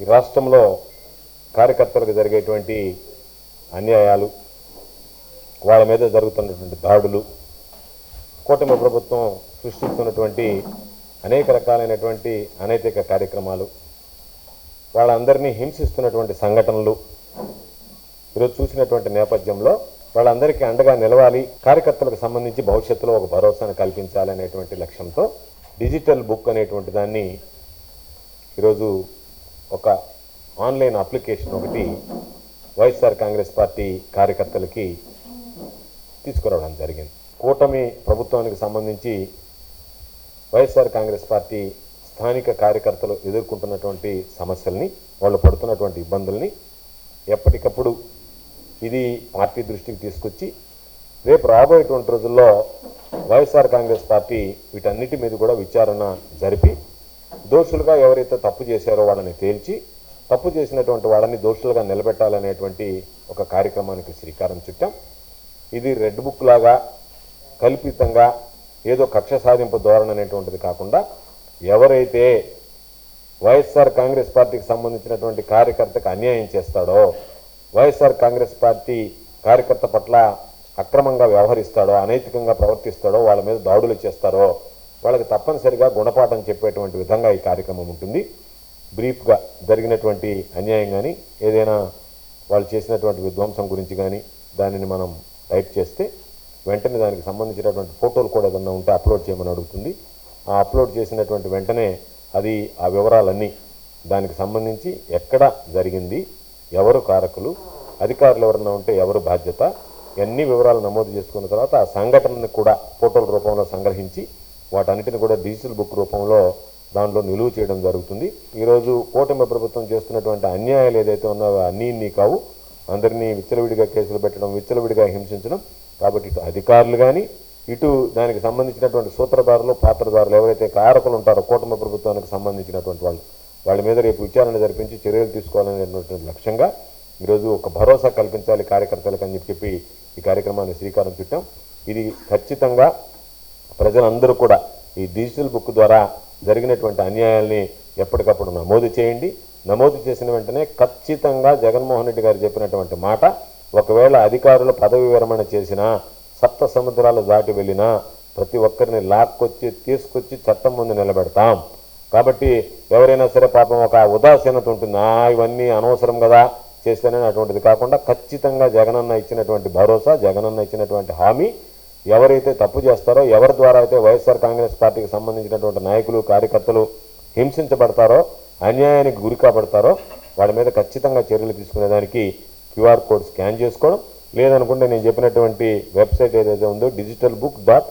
ఈ రాష్ట్రంలో కార్యకర్తలకు జరిగేటువంటి అన్యాయాలు వాళ్ళ మీద జరుగుతున్నటువంటి దాడులు కూటమి ప్రభుత్వం సృష్టిస్తున్నటువంటి అనేక రకాలైనటువంటి అనైతిక కార్యక్రమాలు వాళ్ళందరినీ హింసిస్తున్నటువంటి సంఘటనలు ఈరోజు చూసినటువంటి నేపథ్యంలో వాళ్ళందరికీ అండగా నిలవాలి కార్యకర్తలకు సంబంధించి భవిష్యత్తులో ఒక భరోసాను కల్పించాలనేటువంటి లక్ష్యంతో డిజిటల్ బుక్ అనేటువంటి దాన్ని ఈరోజు ఒక ఆన్లైన్ అప్లికేషన్ ఒకటి వైఎస్ఆర్ కాంగ్రెస్ పార్టీ కార్యకర్తలకి తీసుకురావడం జరిగింది. కూటమి ప్రభుత్వానికి సంబంధించి వైఎస్ఆర్ కాంగ్రెస్ పార్టీ స్థానిక కార్యకర్తలు ఎదుర్కొంటున్నటువంటి సమస్యల్ని వాళ్ళు పడుతున్నటువంటి ఇబ్బందుల్ని ఎప్పటికప్పుడు ఇది పార్టీ దృష్టికి తీసుకొచ్చి రేపు రాబోయేటువంటి రోజుల్లో వైఎస్ఆర్ కాంగ్రెస్ పార్టీ వీటన్నిటి మీద కూడా విచారణ జరిపి దోషులుగా ఎవరైతే తప్పు చేశారో వాళ్ళని తేల్చి తప్పు చేసినటువంటి వాళ్ళని దోషులుగా నిలబెట్టాలనేటువంటి ఒక కార్యక్రమానికి శ్రీకారం చుట్టాం. ఇది రెడ్ బుక్ లాగా కల్పితంగా ఏదో కక్ష సాధింపు ధోరణి అనేటువంటిది కాకుండా ఎవరైతే వైఎస్ఆర్ కాంగ్రెస్ పార్టీకి సంబంధించినటువంటి కార్యకర్తకు అన్యాయం చేస్తాడో వైఎస్ఆర్ కాంగ్రెస్ పార్టీ కార్యకర్త పట్ల అక్రమంగా వ్యవహరిస్తాడో అనైతికంగా ప్రవర్తిస్తాడో వాళ్ళ మీద దాడులు చేస్తారో వాళ్ళకి తప్పనిసరిగా గుణపాఠం చెప్పేటువంటి విధంగా ఈ కార్యక్రమం ఉంటుంది. బ్రీఫ్గా జరిగినటువంటి అన్యాయం కానీ ఏదైనా వాళ్ళు చేసినటువంటి విధ్వంసం గురించి కానీ దానిని మనం టైప్ చేస్తే వెంటనే దానికి సంబంధించినటువంటి ఫోటోలు కూడా ఏదన్నా ఉంటే అప్లోడ్ చేయమని అడుగుతుంది. ఆ అప్లోడ్ చేసినటువంటి వెంటనే అది ఆ వివరాలన్నీ దానికి సంబంధించి ఎక్కడ జరిగింది ఎవరు కారకులు అధికారులు ఎవరన్నా ఉంటే ఎవరు బాధ్యత ఎన్ని వివరాలు నమోదు చేసుకున్న తర్వాత ఆ సంఘటనను కూడా ఫోటోల రూపంలో సంగ్రహించి వాటన్నిటిని కూడా డిజిటల్ బుక్ రూపంలో దాంట్లో నిలువ చేయడం జరుగుతుంది. ఈరోజు కూటమి ప్రభుత్వం చేస్తున్నటువంటి అన్యాయాలు ఏదైతే ఉన్నాయో అన్నీ ఇన్ని కావు. అందరినీ విచ్చలవిడిగా కేసులు పెట్టడం విచ్చలవిడిగా హింసించడం. కాబట్టి ఇటు అధికారులు కానీ ఇటు దానికి సంబంధించినటువంటి సూత్రధారులు పాత్రధారులు ఎవరైతే కారకులు ఉంటారో కూటమి ప్రభుత్వానికి సంబంధించినటువంటి వాళ్ళు వాళ్ళ మీద రేపు విచారణ జరిపించి చర్యలు తీసుకోవాలనేటువంటి లక్ష్యంగా ఈరోజు ఒక భరోసా కల్పించాలి కార్యకర్తలకు అని చెప్పి ఈ కార్యక్రమాన్ని శ్రీకారం చుట్టాం. ఇది ఖచ్చితంగా ప్రజలందరూ కూడా ఈ డిజిటల్ బుక్ ద్వారా జరిగినటువంటి అన్యాయాల్ని ఎప్పటికప్పుడు నమోదు చేయండి. నమోదు చేసిన వెంటనే ఖచ్చితంగా జగన్మోహన్ రెడ్డి గారు చెప్పినటువంటి మాట ఒకవేళ అధికారులు పదవి విరమణ చేసినా సప్త సముద్రాలు దాటి వెళ్ళినా ప్రతి ఒక్కరిని లాక్కొచ్చి తీసుకొచ్చి చట్టం ముందు నిలబెడతాం. కాబట్టి ఎవరైనా సరే పాపం ఒక ఉదాసీనత ఉంటుంది? "ఆ, ఇవన్నీ అనవసరం కదా చేస్తేనే అటువంటిది కాకుండా ఖచ్చితంగా జగనన్న ఇచ్చినటువంటి భరోసా జగనన్న ఇచ్చినటువంటి హామీ ఎవరైతే తప్పు చేస్తారో ఎవరి ద్వారా అయితే వైఎస్ఆర్ కాంగ్రెస్ పార్టీకి సంబంధించినటువంటి నాయకులు కార్యకర్తలు హింసించబడతారో అన్యాయానికి గురి కాబడతారో వాళ్ళ మీద ఖచ్చితంగా చర్యలు తీసుకునేదానికి క్యూఆర్ కోడ్ స్కాన్ చేసుకోవడం. లేదనుకుంటే నేను చెప్పినటువంటి వెబ్సైట్ ఏదైతే ఉందో digital book dot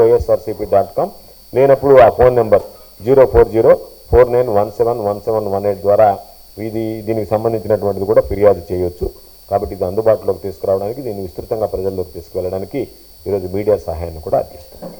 YSRCP dot com లేనప్పుడు ఆ phone number zero four zero four nine one seven one seven one eight ద్వారా ఇది దీనికి సంబంధించినటువంటిది కూడా ఫిర్యాదు చేయొచ్చు. కాబట్టి ఇది అందుబాటులోకి తీసుకురావడానికి దీన్ని విస్తృతంగా ప్రజల్లోకి తీసుకువెళ్ళడానికి ఈరోజు మీడియా సహాయాన్ని కూడా అందిస్తాం.